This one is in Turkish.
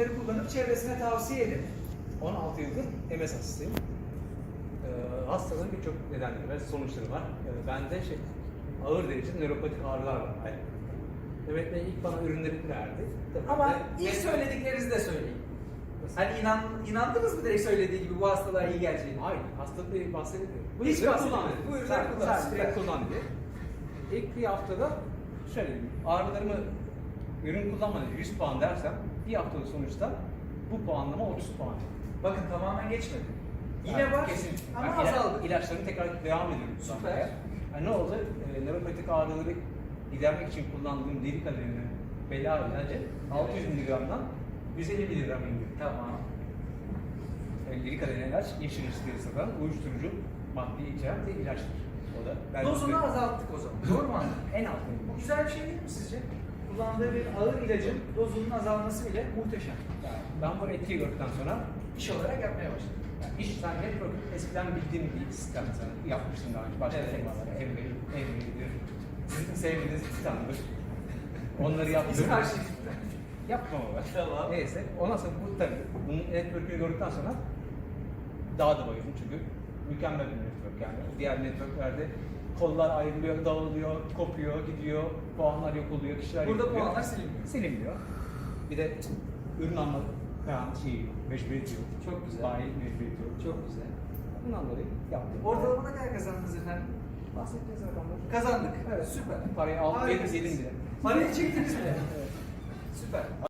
ürünleri kullanıp çevresine tavsiye edin. 16 yıldır MS hastasıyım. Ee, hastalığın birçok nedenleri var, sonuçları var. Ee, bende şey, ağır derecede nöropatik ağrılar var. Yani, Mehmet Bey ilk bana ürünleri verdi. Tabii Ama de- ilk söylediklerinizi de söyleyin. Hani inan, inandınız mı direkt söylediği gibi bu hastalığa iyi geleceğini? Hayır, hastalıkla ilgili bahsedilmiyor. Bu Hiç bahsedilmiyor. Bu ürünleri kullan. direkt kullan. İlk bir haftada şöyle ağrılarımı ürün kullanmadan 100 puan dersem bir haftalık sonuçta bu puanlama 30 puan. Bakın tamamen geçmedi. Yine Yani var kesin. ama Yani azaldı. İlaçlarını tekrar devam ediyorum. Süper. Yani ne oldu? E, nöropatik ağrıları gidermek için kullandığım deri kaleminin bela ilacı 600 mg'dan 150 mg indi. Tamam. Yani deri kalem ilaç yeşil ışıkları satan uyuşturucu madde içeren bir ilaçtır. O da Dozunu azalttık o zaman. Doğru mu anladım? en altında. Bu güzel bir şey değil mi sizce? Kullandığı bir ağır ilacın dozunun azalması bile muhteşem. Yani ben bu etkiyi gördükten sonra İş olarak yapmaya başladım. yani iş sen network eskiden bildiğim bir sistem sana yapmıştım daha önce başka Evet. firmalara Emre, Emre'dir, sizin sevdiğiniz sistemdir. Onları yaptım. Biz karşıyız. Yapmam ama. Tamam. Neyse. Ondan sonra bu tabii bunun network'ünü gördükten sonra daha da bayıldım çünkü mükemmel bir network yani. Diğer networklerde kollar ayrılıyor, dağılıyor, kopuyor, gidiyor, puanlar yok oluyor, kişiler Burada yok puanlar silinmiyor. Silinmiyor. Bir de ürün alma falan şey, mecburiyeti yok. Çok güzel. Bayi mecburiyeti yok. Çok güzel. Bundan dolayı yaptım. Ortalama ne kadar kazandınız efendim? bahsettiğiniz rakamlar. Kazandık. Evet. Süper. Parayı aldım, yedim, yedim bile. Parayı çektiniz bile. Evet. Süper.